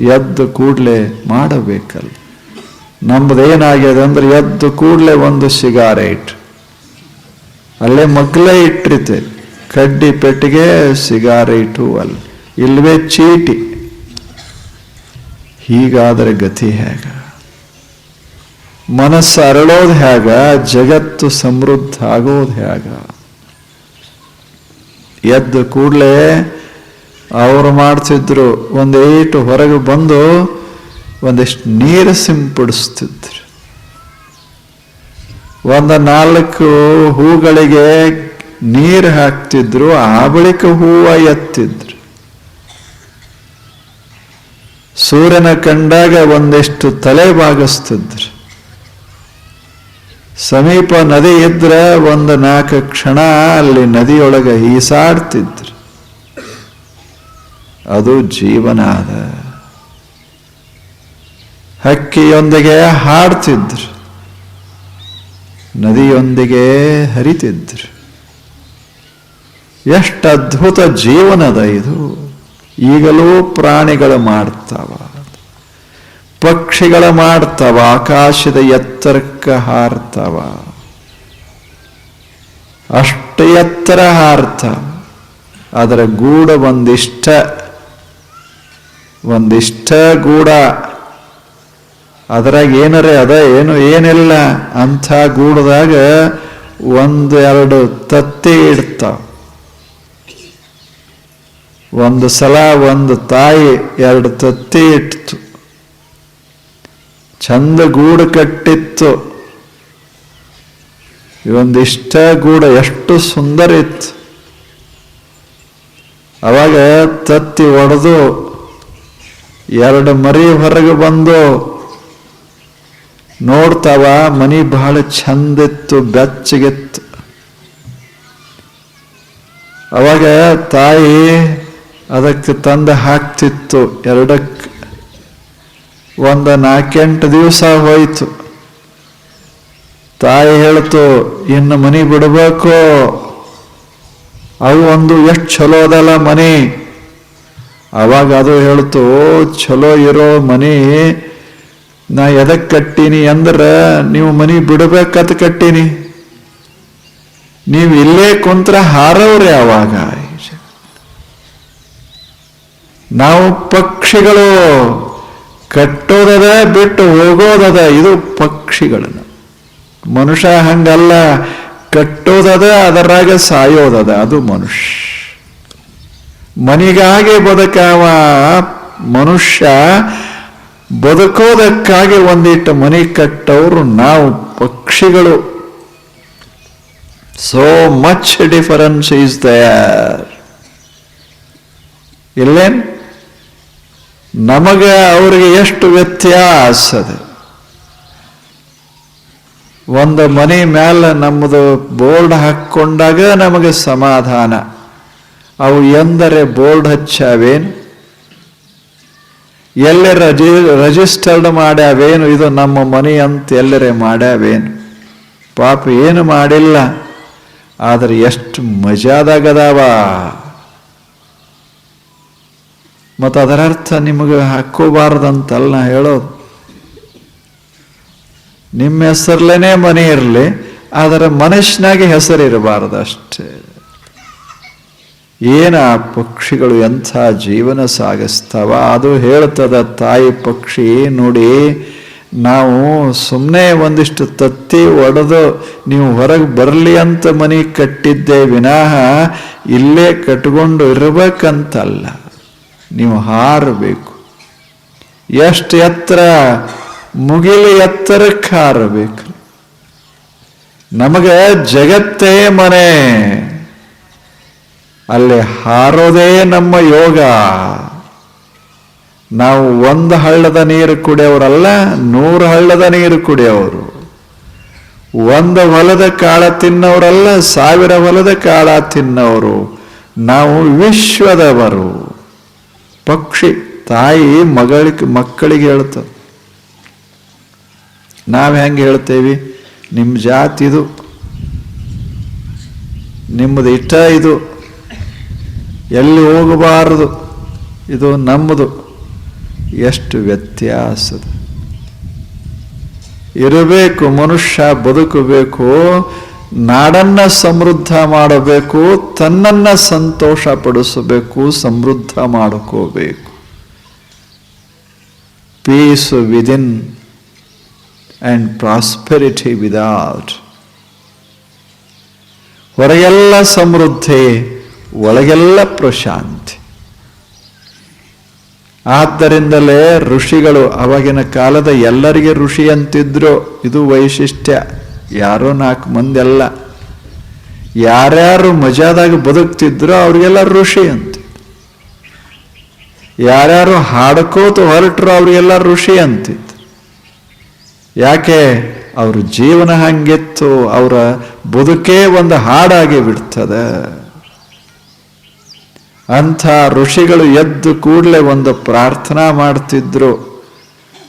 ಎದ್ದು ಕೂಡಲೇ ಮಾಡಬೇಕಲ್ಲ. ನಮ್ಮದೇನಾಗಿದೆ ಅಂದ್ರೆ ಎದ್ದು ಕೂಡಲೇ ಒಂದು ಸಿಗಾರೇಟ್ ಅಲ್ಲೇ ಮಗ್ಲೇ ಇಟ್ಟಿರುತ್ತೆ ಕಡ್ಡಿ ಪೆಟ್ಟಿಗೆ ಸಿಗಾರೇಟು ಅಲ್ಲ. ಇಲ್ವೇ ಚೀಟಿ. ಹೀಗಾದರೆ ಗತಿ ಹೇಗ? ಮನಸ್ಸು ಅರಳೋದು ಹೇಗ? ಜಗತ್ತು ಸಮೃದ್ಧ ಆಗೋದು ಹೇಗ? ಎದ್ದು ಕೂಡಲೇ ಅವರು ಮಾಡ್ತಿದ್ರು, ಒಂದು ಏಟು ಹೊರಗೆ ಬಂದು ಒಂದಿಷ್ಟು ನೀರು ಸಿಂಪಡಿಸ್ತಿದ್ರು. ಒಂದು ನಾಲ್ಕು ಹೂಗಳಿಗೆ ನೀರು ಹಾಕ್ತಿದ್ರು, ಆ ಬಳಿಕ ಹೂವ ಎತ್ತಿದ್ರು. ಸೂರ್ಯನ ಕಂಡಾಗ ಒಂದಿಷ್ಟು ತಲೆ ಬಾಗಿಸ್ತಿದ್ರು. ಸಮೀಪ ನದಿ ಇದ್ರೆ ಒಂದು ನಾಲ್ಕು ಕ್ಷಣ ಅಲ್ಲಿ ನದಿಯೊಳಗೆ ಈಸಾಡ್ತಿದ್ರು. ಅದು ಜೀವನಾದ. ಹಕ್ಕಿಯೊಂದಿಗೆ ಹಾಡ್ತಿದ್ರು. ನದಿಯೊಂದಿಗೆ ಹರಿತಿದ್ರು. ಎಷ್ಟು ಅದ್ಭುತ ಜೀವನದ ಇದು. ಈಗಲೂ ಪ್ರಾಣಿಗಳು ಮಾಡ್ತಾವ. ಪಕ್ಷಿಗಳು ಮಾಡ್ತಾವ. ಆಕಾಶದ ಎತ್ತರಕ್ಕೆ ಹಾರ್ತಾವ. ಅಷ್ಟು ಎತ್ತರ ಹಾರ್ತಾವ. ಅದರ ಗೂಡ ಒಂದಿಷ್ಟ ಒಂದಿಷ್ಟ ಗೂಡ. ಅದ್ರಾಗ ಏನರೇ ಅದ, ಏನು ಏನಿಲ್ಲ, ಅಂಥ ಗೂಡದಾಗ ಒಂದು ಎರಡು ತತ್ತಿ ಇಡ್ತಾವ. ಒಂದು ಸಲ ಒಂದು ತಾಯಿ ಎರಡು ತತ್ತಿ ಇಟ್ಟಿತು ಚಂದ ಗೂಡು ಕಟ್ಟಿತ್ತು. ಒಂದಿಷ್ಟ ಗೂಡ ಎಷ್ಟು ಸುಂದರ ಇತ್ತು. ಅವಾಗ ತತ್ತಿ ಒಡೆದು ಎರಡು ಮರಿ ಹೊರಗೆ ಬಂದು ನೋಡ್ತಾವ, ಮನಿ ಬಹಳ ಚಂದಿತ್ತು, ಬೆಚ್ಚಗಿತ್ತು. ಅವಾಗ ತಾಯಿ ಅದಕ್ಕೆ ತಂದು ಹಾಕ್ತಿತ್ತು ಎರಡಕ್ಕೆ ಒಂದು ನಾಲ್ಕೆಂಟು ದಿವಸ ಹೋಯಿತು. ತಾಯಿ ಹೇಳ್ತು, ಇನ್ನು ಮನಿ ಬಿಡಬೇಕು. ಅವು ಒಂದು ಎಷ್ಟು ಚಲೋ ಅದಲ್ಲ ಮನಿ. ಅವಾಗ ಅದು ಹೇಳ್ತು ಚಲೋ ಇರೋ ಮನಿ, ನಾ ಎದಕ್ ಕಟ್ಟೀನಿ ಅಂದ್ರೆ ನೀವು ಮನಿ ಬಿಡಬೇಕಂತ ಕಟ್ಟೀನಿ. ನೀವು ಇಲ್ಲೇ ಕುಂತ್ರ ಹಾರವ್ರೆ ಅವಾಗ ನಾವು ಪಕ್ಷಿಗಳು, ಕಟ್ಟೋದದ ಬಿಟ್ಟು ಹೋಗೋದದ, ಇದು ಪಕ್ಷಿಗಳನ್ನ. ಮನುಷ್ಯ ಹಂಗಲ್ಲ, ಕಟ್ಟೋದದ ಅದರಾಗ ಸಾಯೋದದ, ಅದು ಮನುಷ್ಯ. ಮನಿಗಾಗಿ ಬದುಕಾವ ಮನುಷ್ಯ ಬದುಕೋದಕ್ಕಾಗಿ ಒಂದಿಟ್ಟು ಮನೆ ಕಟ್ಟವರು ನಾವು ಪಕ್ಷಿಗಳು. So much difference is there ಇಲ್ಲೇನ್? ನಮಗೆ ಅವರಿಗೆ ಎಷ್ಟು ವ್ಯತ್ಯಾಸ ಅದು. ಒಂದು ಮನೆ ಮೇಲೆ ನಮ್ಮದು ಬೋರ್ಡ್ ಹಾಕ್ಕೊಂಡಾಗ ನಮಗೆ ಸಮಾಧಾನ. ಅವು ಎಂದರೆ ಬೋರ್ಡ್ ಹಚ್ಚಾವೇನು? ಎಲ್ಲೇ ರಜಿ ರಜಿಸ್ಟರ್ಡ್ ಮಾಡ್ಯಾವೇನು? ಇದು ನಮ್ಮ ಮನೆ ಅಂತ ಎಲ್ಲರೇ ಮಾಡ್ಯಾವೇನು? ಪಾಪ ಏನು ಮಾಡಿಲ್ಲ. ಆದರೆ ಎಷ್ಟು ಮಜಾದಾಗದಾವ. ಮತ್ತು ಅದರ ಅರ್ಥ ನಿಮಗೆ ಹಾಕೋಬಾರ್ದಂತಲ್ಲ ನಾ ಹೇಳೋದು. ನಿಮ್ಮ ಹೆಸರ್ಲೇನೆ ಮನೆ ಇರಲಿ ಅದರ ಮನುಷ್ಯನಾಗೆ ಹೆಸರಿರಬಾರ್ದು ಅಷ್ಟೇ. ಏನ ಪಕ್ಷಿಗಳು ಎಂಥ ಜೀವನ ಸಾಗಿಸ್ತಾವ? ಅದು ಹೇಳ್ತದ ತಾಯಿ ಪಕ್ಷಿ, ನೋಡಿ, ನಾವು ಸುಮ್ಮನೆ ಒಂದಿಷ್ಟು ತತ್ತಿ ಒಡೆದು ನೀವು ಹೊರಗೆ ಬರಲಿ ಅಂತ ಮನೆ ಕಟ್ಟಿದ್ದೆ ವಿನಃ ಇಲ್ಲೇ ಕಟ್ಕೊಂಡು ಇರಬೇಕಂತಲ್ಲ. ನೀವು ಹಾರಬೇಕು. ಎಷ್ಟು ಎತ್ತರ ಮುಗಿಲು ಎತ್ತರಕ್ಕೆ ಹಾರಬೇಕು. ನಮಗೆ ಜಗತ್ತೇ ಮನೆ. ಅಲ್ಲಿ ಹಾರೋದೇ ನಮ್ಮ ಯೋಗ. ನಾವು ಒಂದು ಹಳ್ಳದ ನೀರು ಕುಡಿಯವರಲ್ಲ ನೂರು ಹಳ್ಳದ ನೀರು ಕುಡಿಯವರು ಒಂದು ಹೊಲದ ಕಾಳ ತಿನ್ನೋರಲ್ಲ, ಸಾವಿರ ಹೊಲದ ಕಾಳ ತಿನ್ನವರು ನಾವು ವಿಶ್ವದವರು. ಪಕ್ಷಿ, ತಾಯಿ, ಮಗಳಿಗೆ, ಮಕ್ಕಳಿಗೆ ಹೇಳ್ತ ನಾವು ಹೆಂಗೆ ಹೇಳ್ತೇವಿ? ನಿಮ್ಮ ಜಾತಿ ಇದು ನಿಮ್ಮದು ಇಷ್ಟ ಇದು ಎಲ್ಲಿ ಹೋಗಬಾರದು? ಇದು ನಮ್ಮದು. ಎಷ್ಟು ವ್ಯತ್ಯಾಸದ ಇರಬೇಕು, ಮನುಷ್ಯ ಬದುಕಬೇಕು, ನಾಡನ್ನ ಸಮೃದ್ಧ ಮಾಡಬೇಕು, ತನ್ನನ್ನ ಸಂತೋಷ ಪಡಿಸಬೇಕು ಸಮೃದ್ಧ ಮಾಡ್ಕೋಬೇಕು. Peace within and prosperity without ಹೊರಗೆಲ್ಲ ಸಮೃದ್ಧಿ. ಒಳಗೆಲ್ಲ ಪ್ರಶಾಂತಿ. ಆದ್ದರಿಂದಲೇ ಋಷಿಗಳು ಅವಾಗಿನ ಕಾಲದ ಎಲ್ಲರಿಗೆ ಋಷಿ ಅಂತಿದ್ರು ಇದು ವೈಶಿಷ್ಟ್ಯ. ಯಾರೋ ನಾಲ್ಕು ಮಂದಿ ಅಲ್ಲ. ಯಾರ್ಯಾರು ಮಜಾದಾಗ ಬದುಕ್ತಿದ್ರು ಅವ್ರಿಗೆಲ್ಲ ಋಷಿ ಅಂತ ಯಾರ್ಯಾರು ಹಾಡ್ಕೋತ ಹೊರಟ್ರು ಅವ್ರಿಗೆಲ್ಲ ಋಷಿ ಅಂತಿತ್ತು ಯಾಕೆ? ಅವ್ರ ಜೀವನ ಹಂಗಿತ್ತು. ಅವರ ಬದುಕೇ ಒಂದು ಹಾಡಾಗಿ ಬಿಡ್ತದೆ. ಅಂಥ ಋಷಿಗಳು ಎದ್ದು ಕೂಡಲೇ ಒಂದು ಪ್ರಾರ್ಥನಾ ಮಾಡ್ತಿದ್ರು.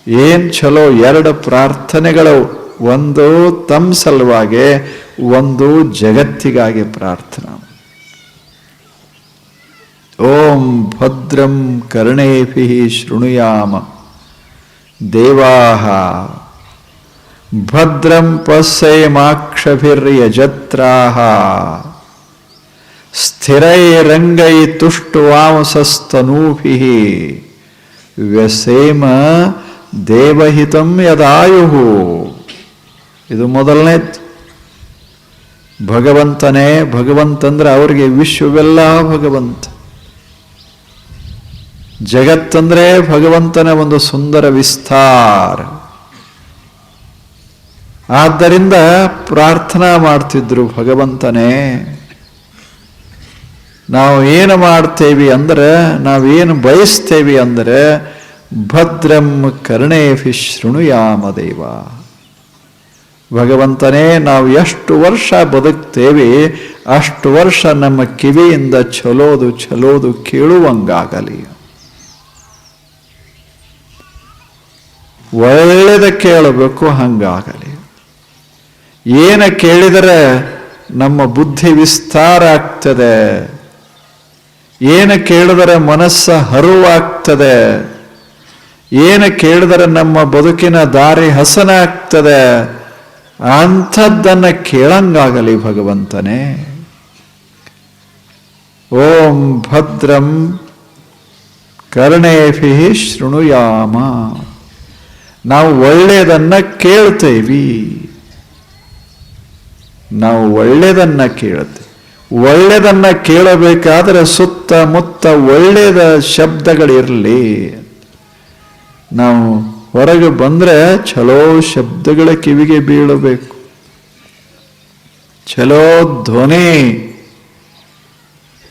ಏನ್ ಚಲೋ ಎರಡು ಪ್ರಾರ್ಥನೆಗಳು ಒಂದು ತಮ್ಮ ಸಲುವಾಗಿ, ಒಂದು ಜಗತ್ತಿಗಾಗಿ ಪ್ರಾರ್ಥನಾ. ಓಂ ಭದ್ರಂ ಕರ್ಣೇಭಿ ಶೃಣುಯಾಮ. ದೇವಾ ಭದ್ರಂ ಪಶ್ಯೇಮಾಕ್ಷಭಿರ್ಯಜತ್ರಾಹ ಸ್ಥಿರೈರಂಗೈ ತುಷ್ಟುವಾಂಸಸ್ತನೂಭಿ ವ್ಯಸೇಮ ದೇವಹಿತಂ ಯದಾಯು. ಇದು ಮೊದಲನೇ ಭಗವಂತನೇ, ಭಗವಂತಂದ್ರೆ ಅವರಿಗೆ ವಿಶ್ವವೆಲ್ಲ ಭಗವಂತ. ಜಗತ್ತಂದ್ರೆ ಭಗವಂತನ ಒಂದು ಸುಂದರ ವಿಸ್ತಾರ. ಆದ್ದರಿಂದ ಪ್ರಾರ್ಥನಾ ಮಾಡ್ತಿದ್ರು ಭಗವಂತನೇ. ನಾವು ಏನು ಮಾಡ್ತೇವಿ ಅಂದ್ರೆ ನಾವೇನು ಬಯಸ್ತೇವಿ ಅಂದರೆ, ಭದ್ರಂ ಕರ್ಣೇಫಿ ಶೃಣುಯಾಮ ದೇವ. ಭಗವಂತನೇ, ನಾವು ಎಷ್ಟು ವರ್ಷ ಬದುಕ್ತೇವೆ, ಅಷ್ಟು ವರ್ಷ ನಮ್ಮ ಕಿವಿಯಿಂದ ಚಲೋದು ಚಲೋದು ಕೇಳುವಂಗಾಗಲಿ. ಒಳ್ಳೆದ ಕೇಳಬೇಕು, ಹಂಗಾಗಲಿ. ಏನ ಕೇಳಿದರೆ ನಮ್ಮ ಬುದ್ಧಿ ವಿಸ್ತಾರ ಆಗ್ತದೆ. ಏನ ಕೇಳಿದರೆ ಮನಸ್ಸ ಹರುವಾಗ್ತದೆ, ಏನ ಕೇಳಿದರೆ ನಮ್ಮ ಬದುಕಿನ ದಾರಿ ಹಸನಾಗ್ತದೆ, ಅಂಥದ್ದನ್ನು ಕೇಳಂಗಾಗಲಿ ಭಗವಂತನೇ. ಓಂ ಭದ್ರಂ ಕರ್ಣೇಭಿ ಶೃಣುಯಾಮ. ನಾವು ಒಳ್ಳೆಯದನ್ನ ಕೇಳ್ತೇವಿ. ನಾವು ಒಳ್ಳೆಯದನ್ನ ಕೇಳುತ್ತೆ ಒಳ್ಳೆಯದನ್ನ ಕೇಳಬೇಕಾದ್ರೆ ಸುತ್ತಮುತ್ತ ಒಳ್ಳೆಯದ ಶಬ್ದಗಳಿರಲಿ. ನಾವು ಹೊರಗೆ ಬಂದ್ರೆ ಚಲೋ ಶಬ್ದಗಳ ಕಿವಿಗೆ ಬೀಳಬೇಕು. ಚಲೋ ಧ್ವನಿ,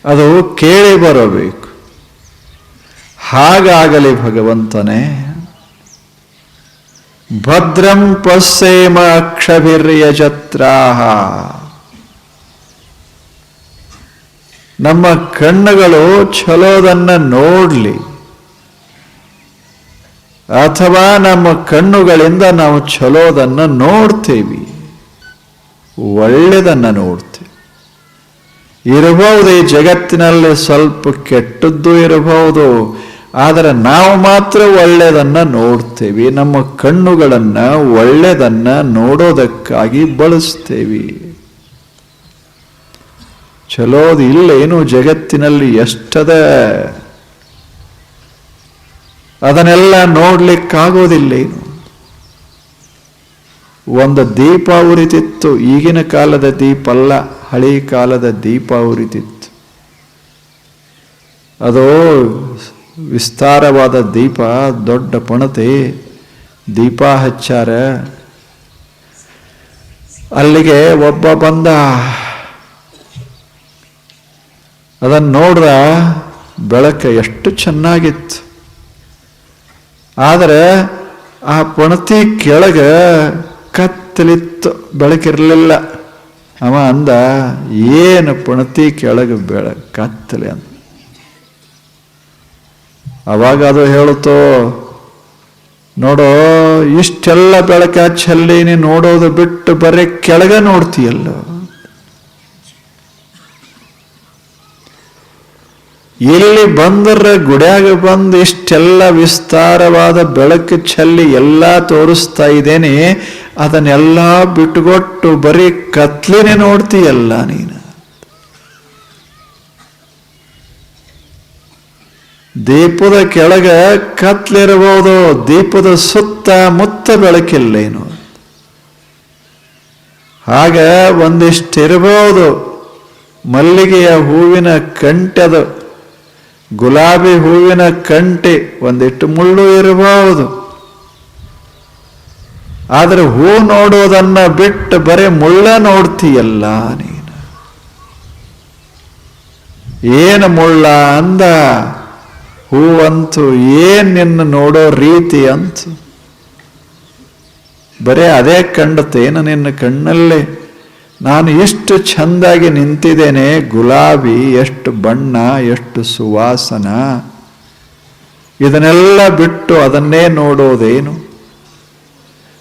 ಅದು ಕೇಳಿ ಬರಬೇಕು. ಹಾಗಾಗಲಿ ಭಗವಂತನೇ, ಭದ್ರಂ ಪಶ್ಯೇಮ ಅಕ್ಷಭಿರ್ಯಜತ್ರಾಹ. ನಮ್ಮ ಕಣ್ಣುಗಳು ಛಲೋದನ್ನ ನೋಡ್ಲಿ. ಅಥವಾ ನಮ್ಮ ಕಣ್ಣುಗಳಿಂದ ನಾವು ಚಲೋದನ್ನ ನೋಡ್ತೇವಿ. ಒಳ್ಳೇದನ್ನ ನೋಡ್ತೇವೆ. ಇರಬಹುದು ಈ ಜಗತ್ತಿನಲ್ಲಿ ಸ್ವಲ್ಪ ಕೆಟ್ಟದ್ದು ಇರಬಹುದು, ಆದರೆ ನಾವು ಮಾತ್ರ ಒಳ್ಳೆಯದನ್ನ ನೋಡ್ತೇವೆ. ನಮ್ಮ ಕಣ್ಣುಗಳನ್ನ ಒಳ್ಳೆಯದನ್ನ ನೋಡೋದಕ್ಕಾಗಿ ಬಳಸ್ತೇವೆ. ಚಲೋದು ಇಲ್ಲೇನು ಜಗತ್ತಿನಲ್ಲಿ ಎಷ್ಟದ? ಅದನ್ನೆಲ್ಲ ನೋಡ್ಲಿಕ್ಕಾಗೋದಿಲ್ಲ ಏನು? ಒಂದು ದೀಪ ಉರಿತಿತ್ತು ಈಗಿನ ಕಾಲದ ದೀಪ ಅಲ್ಲ, ಹಳಿ ಕಾಲದ ದೀಪ ಉರಿತಿತ್ತು ಅದು ವಿಸ್ತಾರವಾದ ದೀಪ, ದೊಡ್ಡ ಪಣತೆ, ದೀಪ ಹಚ್ಚಾರ. ಅಲ್ಲಿಗೆ ಒಬ್ಬ ಬಂದ ಅದನ್ನು ನೋಡ್ರ ಬೆಳಕ ಎಷ್ಟು ಚೆನ್ನಾಗಿತ್ತು. ಆದರೆ ಆ ಪಣತಿ ಕೆಳಗೆ ಕತ್ತಲಿತ್ತು, ಬೆಳಕಿರಲಿಲ್ಲ. ಅವ ಅಂದ, ಏನು ಪಣತಿ ಕೆಳಗೆ ಬೆಳ, ಕತ್ತಲೆ ಅಂತ. ಅವಾಗ ಅದು ಹೇಳುತ್ತೋ, ನೋಡೋ, ಇಷ್ಟೆಲ್ಲ ಬೆಳಕ ಚೆಲ್ಲಿ ನೋಡೋದು ಬಿಟ್ಟು ಬರೀ ಕೆಳಗೆ ನೋಡ್ತೀಯಲ್ಲ. ಇಲ್ಲಿ ಬಂದರೆ ಗುಡ್ಯಾಗ ಬಂದು ಇಷ್ಟೆಲ್ಲ ವಿಸ್ತಾರವಾದ ಬೆಳಕು ಚೆಲ್ಲಿ ಎಲ್ಲ ತೋರಿಸ್ತಾ ಇದ್ದೇನೆ. ಅದನ್ನೆಲ್ಲ ಬಿಟ್ಟುಕೊಟ್ಟು ಬರೀ ಕತ್ಲಿನೇ ನೋಡ್ತೀಯಲ್ಲ ನೀನು. ದೀಪದ ಕೆಳಗ ಕತ್ಲಿರಬಹುದು, ದೀಪದ ಸುತ್ತ ಮುತ್ತ ಬೆಳಕಿಲ್ಲೇನು. ಆಗ ಒಂದಿಷ್ಟಿರಬಹುದು, ಮಲ್ಲಿಗೆಯ ಹೂವಿನ ಕಂಟೆದು ಗುಲಾಬಿ ಹೂವಿನ ಕಂಟೆ ಒಂದಿಟ್ಟು ಮುಳ್ಳು ಇರಬಹುದು. ಆದ್ರೆ ಹೂ ನೋಡೋದನ್ನ ಬಿಟ್ಟು ಬರೀ ಮುಳ್ಳ ನೋಡ್ತೀಯಲ್ಲ ನೀನು. ಏನು ಮುಳ್ಳ ಅಂದ? ಹೂವಂತೂ ಏನ್ ನಿನ್ನ ನೋಡೋ ರೀತಿ ಅಂತು? ಬರೇ ಅದೇ ಕಂಡತೇನು ನಿನ್ನ ಕಣ್ಣಲ್ಲೇ? ನಾನು ಎಷ್ಟು ಚಂದಾಗಿ ನಿಂತಿದ್ದೇನೆ, ಗುಲಾಬಿ, ಎಷ್ಟು ಬಣ್ಣ, ಎಷ್ಟು ಸುವಾಸನ. ಇದನ್ನೆಲ್ಲ ಬಿಟ್ಟು ಅದನ್ನೇ ನೋಡೋದೇನು?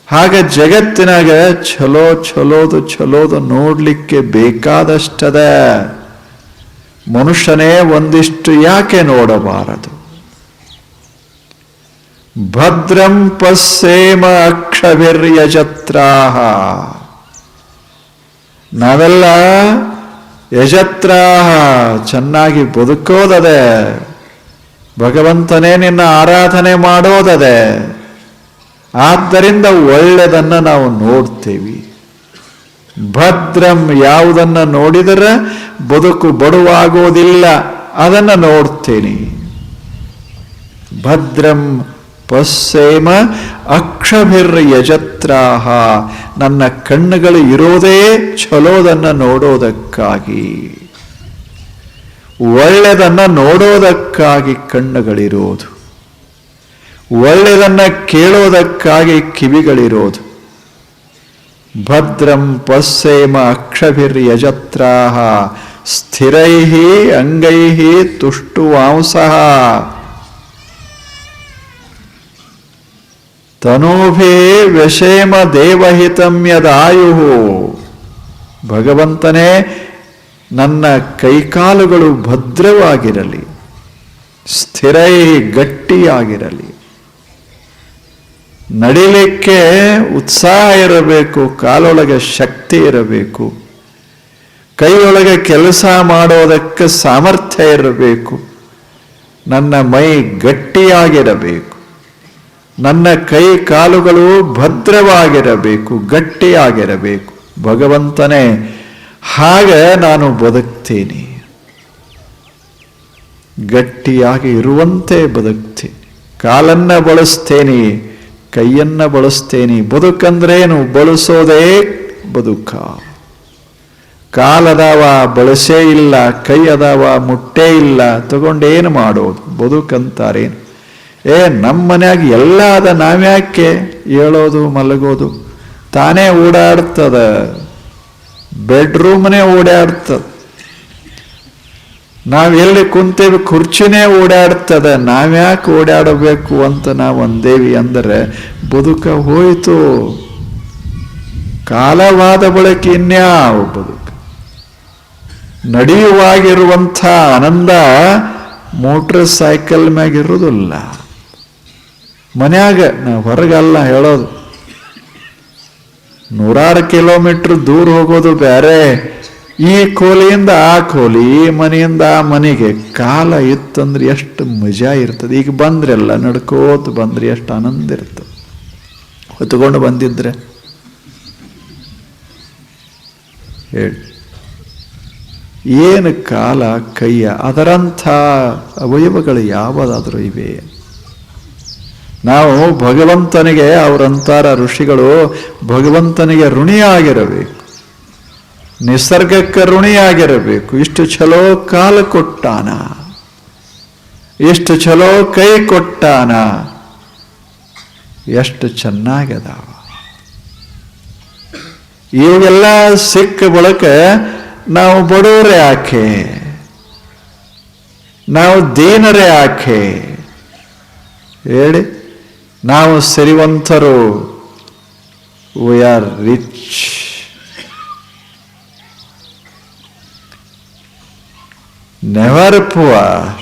ಹಾಗೆ ಜಗತ್ತಿನಾಗ ಚಲೋ ಛಲೋದು ಛಲೋದು ನೋಡಲಿಕ್ಕೆ ಬೇಕಾದಷ್ಟದ. ಮನುಷ್ಯನೇ ಒಂದಿಷ್ಟು ಯಾಕೆ ನೋಡಬಾರದು? ಭದ್ರಂ ಪಸ್ಸೇಮ ಅಕ್ಷಭಿರ್ಯಜತ್ರಾಹ. ನಾವೆಲ್ಲ ಯಶತ್ರ ಚೆನ್ನಾಗಿ ಬದುಕೋದದೆ. ಭಗವಂತನೇ ನಿನ್ನ ಆರಾಧನೆ ಮಾಡೋದದೆ. ಆದ್ದರಿಂದ ಒಳ್ಳೆಯದನ್ನು ನಾವು ನೋಡ್ತೇವೆ. ಭದ್ರಂ ಯಾವುದನ್ನ ನೋಡಿದರೆ ಬದುಕು ಬಡುವಾಗೋದಿಲ್ಲ. ಅದನ್ನ ನೋಡ್ತೇನೆ. ಭದ್ರಂ ಪಸ್ಸೇಮ ಅಕ್ಷಭಿರ್ ಯಜತ್ರಾಹ ನನ್ನ ಕಣ್ಣುಗಳು ಇರೋದೇ ಚಲೋದನ್ನ ನೋಡೋದಕ್ಕಾಗಿ. ಒಳ್ಳೆದನ್ನ ನೋಡೋದಕ್ಕಾಗಿ ಕಣ್ಣುಗಳಿರೋದು. ಒಳ್ಳೆದನ್ನ ಕೇಳೋದಕ್ಕಾಗಿ ಕಿವಿಗಳಿರೋದು. ಭದ್ರಂ ಪಸ್ಸೇಮ ಅಕ್ಷಭಿರ್ ಯಜತ್ರಾಹ ಸ್ಥಿರೈ ಅಂಗೈ ತುಷ್ಟುವಾಂಸಃ. ತನೂಭೇ ವ್ಯಷೇಮ ದೇವಹಿತಂ ಯದಾಯು ಭಗವಂತನೇ ನನ್ನ ಕೈಕಾಲುಗಳು ಭದ್ರವಾಗಿರಲಿ, ಸ್ಥಿರೈ ಗಟ್ಟಿಯಾಗಿರಲಿ. ನಡಿಲಿಕ್ಕೆ ಉತ್ಸಾಹ ಇರಬೇಕು, ಕಾಲೊಳಗೆ ಶಕ್ತಿ ಇರಬೇಕು, ಕೈಯೊಳಗೆ ಕೆಲಸ ಮಾಡೋದಕ್ಕೆ ಸಾಮರ್ಥ್ಯ ಇರಬೇಕು, ನನ್ನ ಮೈ ಗಟ್ಟಿಯಾಗಿರಬೇಕು. ನನ್ನ ಕೈ ಕಾಲುಗಳು ಭದ್ರವಾಗಿರಬೇಕು, ಗಟ್ಟಿಯಾಗಿರಬೇಕು. ಭಗವಂತನೇ, ಹಾಗೆ ನಾನು ಬದುಕ್ತೀನಿ. ಗಟ್ಟಿಯಾಗಿ ಇರುವಂತೆ ಬದುಕ್ತೀನಿ ಕಾಲನ್ನ ಬಳಸ್ತೇನೆ, ಕೈಯನ್ನ ಬಳಸ್ತೇನೆ. ಬದುಕಂದ್ರೇನು? ಬಳಸೋದೇ ಬದುಕ. ಕಾಲದವ ಬಳಸೇ ಇಲ್ಲ ಕೈ ಅದಾವ ಮುಟ್ಟೇ ಇಲ್ಲ. ತಗೊಂಡೇನು ಮಾಡೋದು? ಬದುಕಂತಾರೇನು? ಏ ನಮ್ಮ ಮನೆಯಾಗ ಎಲ್ಲ ಅದ ನಾವ್ಯಾಕೆ ಹೇಳೋದು, ಮಲಗೋದು? ತಾನೇ ಓಡಾಡ್ತದ. ಬೆಡ್ರೂಮ್ನೇ ಓಡಾಡ್ತದ ಎಲ್ಲಿ ಕುಂತೇವೆ, ಕುರ್ಚಿನೇ ಓಡಾಡ್ತದ ನಾವ್ಯಾಕೆ ಓಡಾಡಬೇಕು ಅಂತ ನಾವು ಅಂದೇವಿ ಅಂದರೆ, ಬದುಕ ಹೋಯಿತು. ಕಾಲವಾದ ಬಳಕೆ ಇನ್ಯಾವ ಬದುಕು? ನಡೆಯುವಾಗಿರುವಂಥ ಆನಂದ ಮೋಟ್ರ್ ಸೈಕಲ್ ಮ್ಯಾಗಿರುವುದಿಲ್ಲ. ಮನ್ಯಾಗ ನಾವು ಹೊರಗಲ್ಲ ಹೇಳೋದು. ನೂರಾರು ಕಿಲೋಮೀಟರ್ ದೂರ ಹೋಗೋದು ಬೇರೆ ಈ ಕೋಲಿಯಿಂದ ಆ ಕೋಲಿ, ಈ ಮನೆಯಿಂದ ಆ ಮನೆಗೆ ಕಾಲ ಇತ್ತಂದ್ರೆ ಎಷ್ಟು ಮಜಾ ಇರ್ತದೆ. ಈಗ ಬಂದ್ರೆಲ್ಲ ನಡ್ಕೋತ ಬಂದ್ರೆ ಎಷ್ಟು ಆನಂದ ಇರ್ತದೆ. ಹೊತ್ಕೊಂಡು ಬಂದಿದ್ರೆ. ಹೇಳಿ. ಏನು ಕಾಲ ಕೈಯ, ಅದರಂಥ ಅವಯವಗಳು ಯಾವುದಾದ್ರೂ ಇವೆ ನಾವು ಭಗವಂತನಿಗೆ, ಅವರಂತಾರ ಋಷಿಗಳು ಭಗವಂತನಿಗೆ ಋಣಿಯಾಗಿರಬೇಕು. ನಿಸರ್ಗಕ್ಕೆ ಋಣಿಯಾಗಿರಬೇಕು. ಇಷ್ಟು ಚಲೋ ಕಾಲ ಕೊಟ್ಟಾನ. ಎಷ್ಟು ಚಲೋ ಕೈ ಕೊಟ್ಟಾನ. ಎಷ್ಟು ಚೆನ್ನಾಗದಾವ ಇವೆಲ್ಲ ಸಿಕ್ಕ ಬಳಕ ನಾವು ಬಡವರೇ ಆಕೆ ನಾವು ದೀನರೇ ಆಕೆ ಹೇಳಿ. ನಾವು ಸಿರಿವಂತರು. We are rich never poor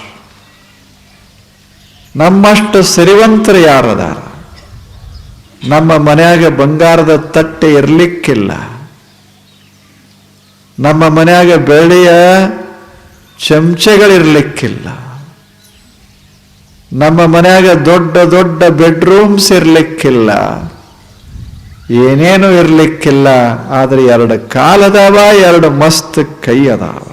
ನಮ್ಮಷ್ಟು ಸಿರಿವಂತರು ಯಾರದಾರ? ನಮ್ಮ ಮನೆಯಾಗ ಬಂಗಾರದ ತಟ್ಟೆ ಇರಲಿಕ್ಕಿಲ್ಲ. ನಮ್ಮ ಮನೆಯಾಗ ಬೆಳ್ಳಿಯ ಚಮಚೆಗಳಿರ್ಲಿಕ್ಕಿಲ್ಲ. ನಮ್ಮ ಮನ್ಯಾಗ ದೊಡ್ಡ ದೊಡ್ಡ ಬೆಡ್ರೂಮ್ಸ್ ಇರ್ಲಿಕ್ಕಿಲ್ಲ. ಏನೇನು ಇರ್ಲಿಕ್ಕಿಲ್ಲ. ಆದ್ರೆ ಎರಡು ಕಾಲದಾವ ಎರಡು ಮಸ್ತ್ ಕೈ ಅದಾವ.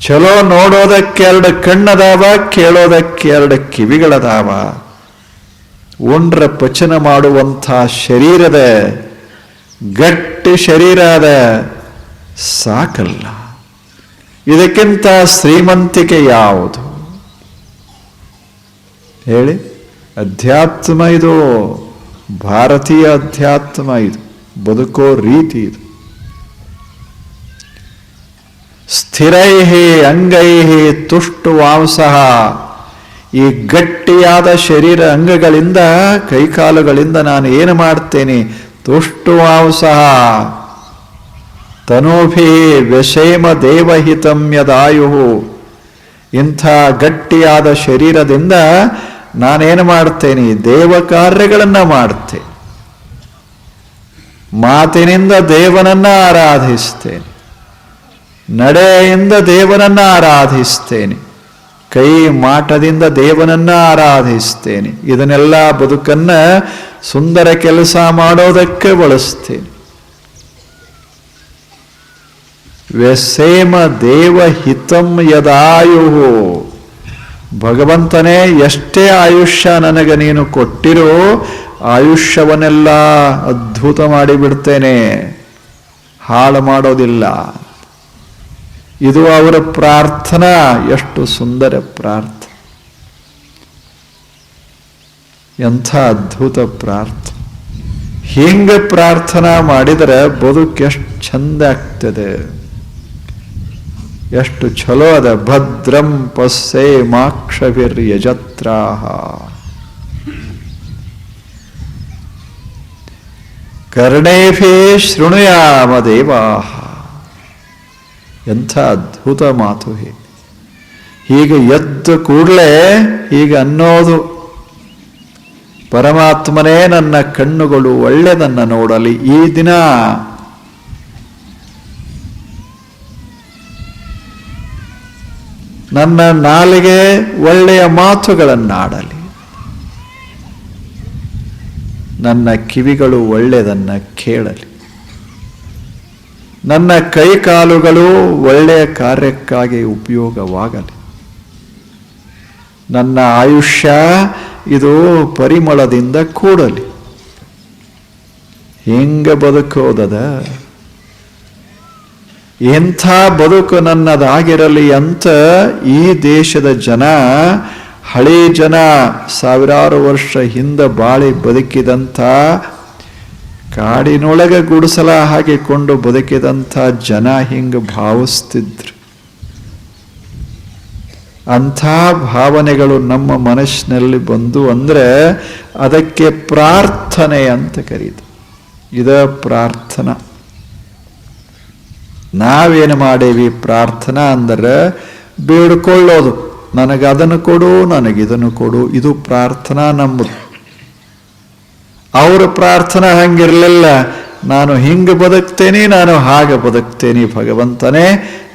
ಚಲೋ ನೋಡೋದಕ್ಕೆ ಎರಡು ಕಣ್ಣದಾವ, ಕೇಳೋದಕ್ಕೆ ಎರಡು ಕಿವಿಗಳದಾವ. ಉಂಡ್ರ ಪಚನ ಮಾಡುವಂಥ ಶರೀರದ ಗಟ್ಟಿ ಶರೀರ ಅದ. ಸಾಕಲ್ಲ. ಇದಕ್ಕಿಂತ ಶ್ರೀಮಂತಿಕೆ ಯಾವುದು? ಹೇಳಿ, ಅಧ್ಯಾತ್ಮ ಇದು, ಭಾರತೀಯ ಅಧ್ಯಾತ್ಮ ಇದು, ಬದುಕೋ ರೀತಿ ಇದು. ಸ್ಥಿರೈ ಅಂಗೈ ತುಷ್ಟು ವಾಂಸಃ ಈ ಗಟ್ಟಿಯಾದ ಶರೀರ ಅಂಗಗಳಿಂದ, ಕೈಕಾಲುಗಳಿಂದ ನಾನು ಏನು ಮಾಡ್ತೇನೆ? ತುಷ್ಟು ವಾಂಸಃ ತನೋಭಿ ವ್ಯಷೇಮ ದೇವಹಿತಂ ಯದಾಯು ಇಂಥ ಗಟ್ಟಿಯಾದ ಶರೀರದಿಂದ ನಾನೇನು ಮಾಡ್ತೇನೆ ದೇವ ಕಾರ್ಯಗಳನ್ನು ಮಾಡ್ತೇನೆ ಮಾತಿನಿಂದ ದೇವನನ್ನ ಆರಾಧಿಸ್ತೇನೆ ನಡೆಯಿಂದ ದೇವನನ್ನ ಆರಾಧಿಸ್ತೇನೆ ಕೈ ಮಾಟದಿಂದ ದೇವನನ್ನ ಆರಾಧಿಸ್ತೇನೆ ಇದನ್ನೆಲ್ಲ ಬದುಕನ್ನ ಸುಂದರ ಕೆಲಸ ಮಾಡೋದಕ್ಕೆ ಬಳಸ್ತೇನೆ ವ್ಯಸೇಮ ದೇವ ಹಿತಂ ಯದಾಯು ಭಗವಂತನೇ ಎಷ್ಟೇ ಆಯುಷ್ಯ ನನಗೆ ನೀನು ಕೊಟ್ಟಿರೋ ಆಯುಷ್ಯವನ್ನೆಲ್ಲ ಅದ್ಭುತ ಮಾಡಿಬಿಡ್ತೇನೆ ಹಾಳು ಮಾಡೋದಿಲ್ಲ. ಇದು ಅವರ ಪ್ರಾರ್ಥನಾ, ಎಷ್ಟು ಸುಂದರ ಪ್ರಾರ್ಥ. ಎಂಥ ಅದ್ಭುತ ಪ್ರಾರ್ಥ. ಹಿಂಗೆ ಪ್ರಾರ್ಥನಾ ಮಾಡಿದರೆ ಬದುಕೆಷ್ಟು ಚಂದ ಆಗ್ತದೆ. ಎಷ್ಟು ಛಲೋ ಅದ. ಭದ್ರಂ ಪಸ್ಸೇ ಮಾಕ್ಷವಿರ್ ಯಜತ್ರಾಹ ಕರ್ಣೇಭೇ ಶೃಣುಯಾಮ ದೇವಾಹ. ಎಂಥ ಅದ್ಭುತ ಮಾತು ಹೀಗೆ. ಹೀಗೆ ಎದ್ದ ಕೂಡಲೇ ಹೀಗೆ ಅನ್ನೋದು ಪರಮಾತ್ಮನೇ ನನ್ನ ಕಣ್ಣುಗಳು ಒಳ್ಳೆಯದನ್ನು ನೋಡಲಿ. ಈ ದಿನ ನನ್ನ ನಾಲಿಗೆ ಒಳ್ಳೆಯ ಮಾತುಗಳನ್ನಾಡಲಿ. ನನ್ನ ಕಿವಿಗಳು ಒಳ್ಳೆಯದನ್ನು ಕೇಳಲಿ. ನನ್ನ ಕೈ ಕಾಲುಗಳು ಒಳ್ಳೆಯ ಕಾರ್ಯಕ್ಕಾಗಿ ಉಪಯೋಗವಾಗಲಿ. ನನ್ನ ಆಯುಷ್ಯ ಇದು ಪರಿಮಳದಿಂದ ಕೂಡಲಿ. ಹೆಂಗೆ ಬದುಕೋದದ ಎಂಥ ಬದುಕು ನನ್ನದಾಗಿರಲಿ ಅಂತ ಈ ದೇಶದ ಜನ, ಹಳೆ ಜನ, ಸಾವಿರಾರು ವರ್ಷ ಹಿಂದೆ ಬಾಳಿ ಬದುಕಿದಂಥ, ಕಾಡಿನೊಳಗೆ ಗುಡಿಸಲ ಹಾಕಿಕೊಂಡು ಬದುಕಿದಂಥ ಜನ ಹಿಂಗೆ ಭಾವಿಸ್ತಿದ್ರು. ಅಂಥ ಭಾವನೆಗಳು ನಮ್ಮ ಮನಸ್ಸಿನಲ್ಲಿ ಬಂದು ಅಂದರೆ ಅದಕ್ಕೆ ಪ್ರಾರ್ಥನೆ ಅಂತ ಕರೀತು ಇದ ಪ್ರಾರ್ಥನಾ. ನಾವೇನು ಮಾಡೇವಿ ಪ್ರಾರ್ಥನಾ ಅಂದರೆ ಬೇಡ್ಕೊಳ್ಳೋದು. ನನಗೆ ಅದನ್ನು ಕೊಡು ನನಗಿದನ್ನು ಕೊಡು. ಇದು ಪ್ರಾರ್ಥನಾ ನಂಬುದು ಅವರ ಪ್ರಾರ್ಥನಾ ಹಂಗಿರಲಿಲ್ಲ. ನಾನು ಹಿಂಗೆ ಬದುಕ್ತೇನೆ, ನಾನು ಹಾಗೆ ಬದುಕ್ತೇನೆ ಭಗವಂತನೇ.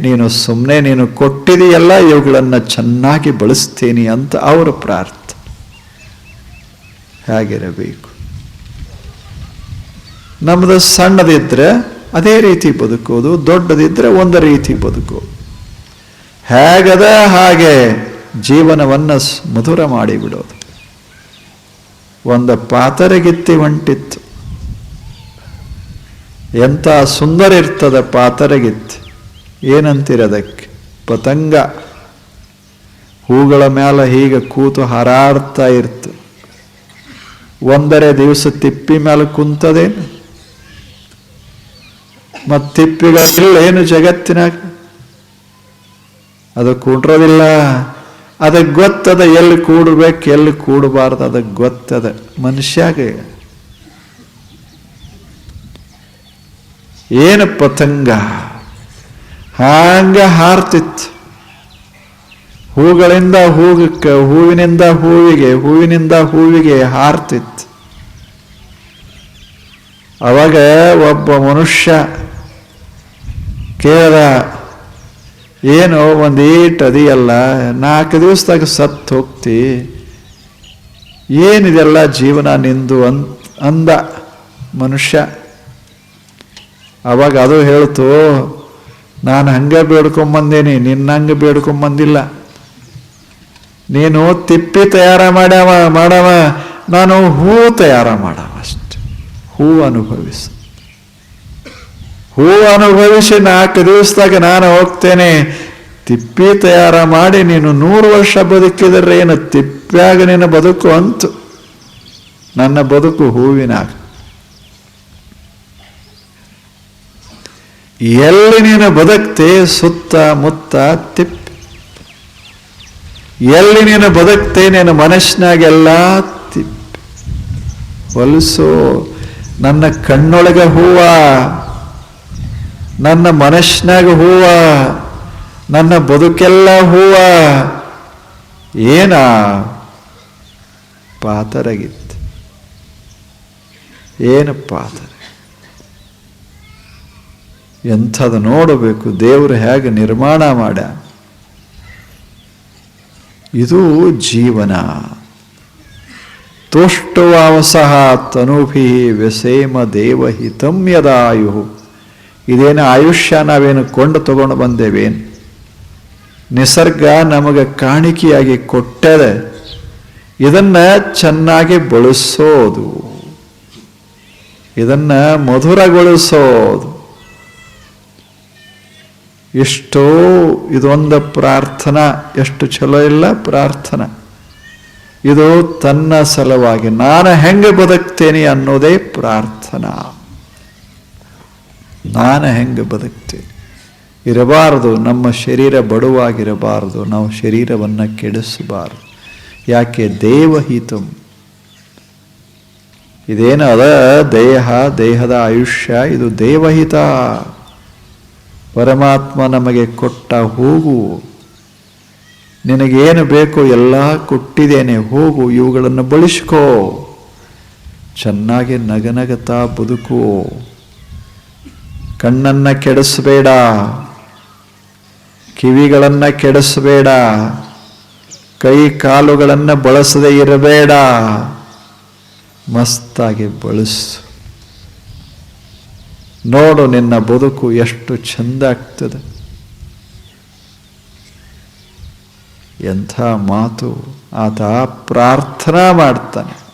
ನೀನು ಸುಮ್ಮನೆ ನೀನು ಕೊಟ್ಟಿದೆಯಲ್ಲ, ಇವುಗಳನ್ನು ಚೆನ್ನಾಗಿ ಬಳಸ್ತೇನೆ ಅಂತ ಅವರ ಪ್ರಾರ್ಥನೆ. ಹೇಗಿರಬೇಕು? ನಮ್ಮದು ಸಣ್ಣದಿದ್ರೆ ಅದೇ ರೀತಿ ಬದುಕೋದು ದೊಡ್ಡದಿದ್ರೆ ಒಂದು ರೀತಿ ಬದುಕೋದು ಹೇಗದ ಹಾಗೆ ಜೀವನವನ್ನು ಮಧುರ ಮಾಡಿಬಿಡೋದು. ಒಂದು ಪಾತರಗಿತ್ತಿ ಹೊಂಟಿತ್ತು ಎಂಥ ಸುಂದರ ಇರ್ತದ ಪಾತರಗಿತ್ತಿ. ಏನಂತಿರದಕ್ಕೆ? ಪತಂಗ. ಹೂಗಳ ಮೇಲೆ ಹೀಗೆ ಕೂತು ಹಾರಾಡ್ತಾ ಇರ್ತು. ಒಂದರೆ ದಿವಸ ತಿಪ್ಪಿ ಮೇಲೆ ಕುಂತದೇನು? ಮತ್ತು ತಿಪ್ಪಿಗಳಿಲ್ಲ ಏನು ಜಗತ್ತಿನಾಗ? ಅದು ಕೂಡ್ರೋದಿಲ್ಲ. ಅದಕ್ಕೆ ಗೊತ್ತದ ಎಲ್ಲಿ ಕೂಡಬೇಕು, ಎಲ್ಲಿ ಕೂಡಬಾರ್ದು ಅದಕ್ಕೆ ಗೊತ್ತದ. ಮನುಷ್ಯಾಗ ಏನು ಪತಂಗ? ಹಾಂಗ ಹಾರ್ತಿತ್ತು. ಹೂಗಳಿಂದ ಹೂಗಕ್ಕೆ, ಹೂವಿನಿಂದ ಹೂವಿಗೆ ಹೂವಿನಿಂದ ಹೂವಿಗೆ ಹಾರ್ತಿತ್ತು. ಅವಾಗ ಒಬ್ಬ ಮನುಷ್ಯ ಕೇಳ ಏನು ಒಂದು ಈಟ್ ಅದಿಯಲ್ಲ ನಾಲ್ಕು ದಿವಸದಾಗ ಸತ್ತು ಹೋಗ್ತಿ. ಏನಿದೆಲ್ಲ ಜೀವನ ನಿಂದು ಅನ್ ಅಂದ ಮನುಷ್ಯ. ಅವಾಗ ಅದು ಹೇಳ್ತು, ನಾನು ಹಂಗೆ ಬೇಡ್ಕೊಂಬಂದೇನಿ ನಿನ್ನಂಗೆ ಬೇಡ್ಕೊಂಬಂದಿಲ್ಲ. ನೀನು ತಿಪ್ಪಿ ತಯಾರ ಮಾಡ್ಯಾವ, ಮಾಡವ, ನಾನು ಹೂ ತಯಾರ ಮಾಡವ ಅಷ್ಟೆ. ಹೂ ಅನುಭವಿಸು. ಹೂ ಅನುಭವಿಸಿ ನಾಲ್ಕು ದಿವಸದಾಗ ನಾನು ಹೋಗ್ತೇನೆ. ತಿಪ್ಪಿ ತಯಾರ ಮಾಡಿ ನೀನು ನೂರು ವರ್ಷ ಬದುಕಿದರೆ ಏನು? ತಿಪ್ಪ್ಯಾಗ ನಿನ್ನ ಬದುಕು ಅಂತು. ನನ್ನ ಬದುಕು ಹೂವಿನಾಗ. ಎಲ್ಲಿ ನೀನು ಬದುಕ್ತಿ? ಸುತ್ತ ಮುತ್ತ ತಿಪ್ಪಿ. ಎಲ್ಲಿ ನೀನು ಬದುಕ್ತಿ? ನೀನು ಮನಸ್ಸಿನಾಗೆಲ್ಲ ತಿಪ್ಪಿ. ಹೊಲಸು, ನನ್ನ ಕಣ್ಣೊಳಗೆ ಹೂವ. ನನ್ನ ಮನಸ್ಸಿನಾಗ ಹೂವ, ನನ್ನ ಬದುಕೆಲ್ಲ ಹೂವ, ಏನ ಪಾತರಗಿತ್ತು. ಏನು ಪಾತರ? ಎಂಥದ್ದು ನೋಡಬೇಕು, ದೇವರು ಹೇಗೆ ನಿರ್ಮಾಣ ಮಾಡ ಇದು ಜೀವನ. ತುಷ್ಟುವಾವಸಃ ತನುಭಿ ವ್ಯಸೇಮ ದೇವಹಿತಂ ಯದಾಯು ಇದೇನು ಆಯುಷ್ಯ ನಾವೇನು ಕೊಂಡು ತಗೊಂಡು ಬಂದೇವೇನು? ನಿಸರ್ಗ ನಮಗೆ ಕಾಣಿಕೆಯಾಗಿ ಕೊಟ್ಟರೆ ಇದನ್ನು ಚೆನ್ನಾಗಿ ಬಳಸೋದು. ಇದನ್ನು ಮಧುರಗೊಳಿಸೋದು. ಎಷ್ಟೋ ಇದೊಂದು ಪ್ರಾರ್ಥನಾ, ಎಷ್ಟು ಚಲೋ ಇಲ್ಲ ಪ್ರಾರ್ಥನಾ. ಇದು ತನ್ನ ಸಲುವಾಗಿ, ನಾನು ಹೆಂಗೆ ಬದುಕ್ತೇನೆ ಅನ್ನೋದೇ ಪ್ರಾರ್ಥನಾ. ನಾನು ಹೆಂಗೆ ಬದುಕ್ತೆ? ಇರಬಾರದು, ನಮ್ಮ ಶರೀರ ಬಡುವಾಗಿರಬಾರದು, ನಾವು ಶರೀರವನ್ನು ಕೆಡಿಸಬಾರದು. ಯಾಕೆ? ದೇವಹಿತಂ. ಇದೇನು ಅದ? ದೇಹ, ದೇಹದ ಆಯುಷ್ಯ, ಇದು ದೇವಹಿತ. ಪರಮಾತ್ಮ ನಮಗೆ ಕೊಟ್ಟ ಹೋಗು. ನಿನಗೇನು ಬೇಕೋ ಎಲ್ಲ ಕೊಟ್ಟಿದ್ದೇನೆ, ಹೋಗು, ಇವುಗಳನ್ನು ಬಳಸ್ಕೋ. ಚೆನ್ನಾಗಿ ನಗನಗತಾ ಬದುಕು. ಕಣ್ಣನ್ನ ಕೆಡಿಸಬೇಡ. ಕಿವಿಗಳನ್ನು ಕೆಡಿಸಬೇಡ. ಕೈ ಕಾಲುಗಳನ್ನು ಬಳಸದೇ ಇರಬೇಡ. ಮಸ್ತಾಗಿ ಬಳಸು. ನೋಡು ನಿನ್ನ ಬದುಕು ಎಷ್ಟು ಚಂದ ಆಗ್ತದೆ. ಎಂಥ ಮಾತು. ಆತ ಪ್ರಾರ್ಥನಾ ಮಾಡ್ತಾನೆ.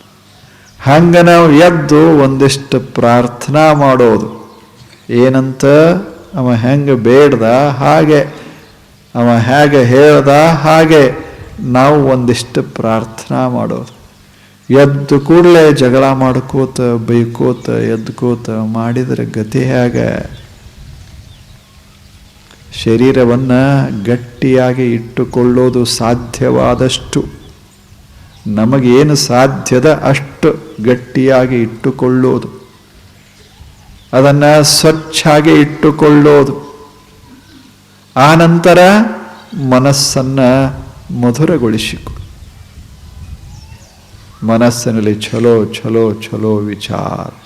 ಹಂಗೆ ನಾವು ಎದ್ದು ಒಂದಿಷ್ಟು ಪ್ರಾರ್ಥನಾ ಮಾಡೋದು. ಏನಂತ ಅವ ಹೆಂಗೆ ಬೇಡ್ದ ಹಾಗೆ, ಅವ ಹೇಗೆ ಹೇಳ್ದ ಹಾಗೆ ನಾವು ಒಂದಿಷ್ಟು ಪ್ರಾರ್ಥನಾ ಮಾಡೋದು. ಎದ್ದು ಕೂಡಲೇ ಜಗಳ ಮಾಡ್ಕೋತ, ಬೈಕೋತ, ಎದ್ಕೋತ ಮಾಡಿದರೆ ಗತಿ ಹೇಗೆ? ಶರೀರವನ್ನು ಗಟ್ಟಿಯಾಗಿ ಇಟ್ಟುಕೊಳ್ಳೋದು ಸಾಧ್ಯವಾದಷ್ಟು. ನಮಗೇನು ಸಾಧ್ಯದ ಅಷ್ಟು ಗಟ್ಟಿಯಾಗಿ ಇಟ್ಟುಕೊಳ್ಳೋದು. ಅದನ್ನು ಸ್ವಚ್ಛಾಗಿ ಇಟ್ಟುಕೊಳ್ಳೋದು. ಆ ನಂತರ ಮನಸ್ಸನ್ನು ಮಧುರಗೊಳಿಸಿಕೊ. ಮನಸ್ಸಿನಲ್ಲಿ ಛಲೋ ಛಲೋ ಛಲೋ ವಿಚಾರ.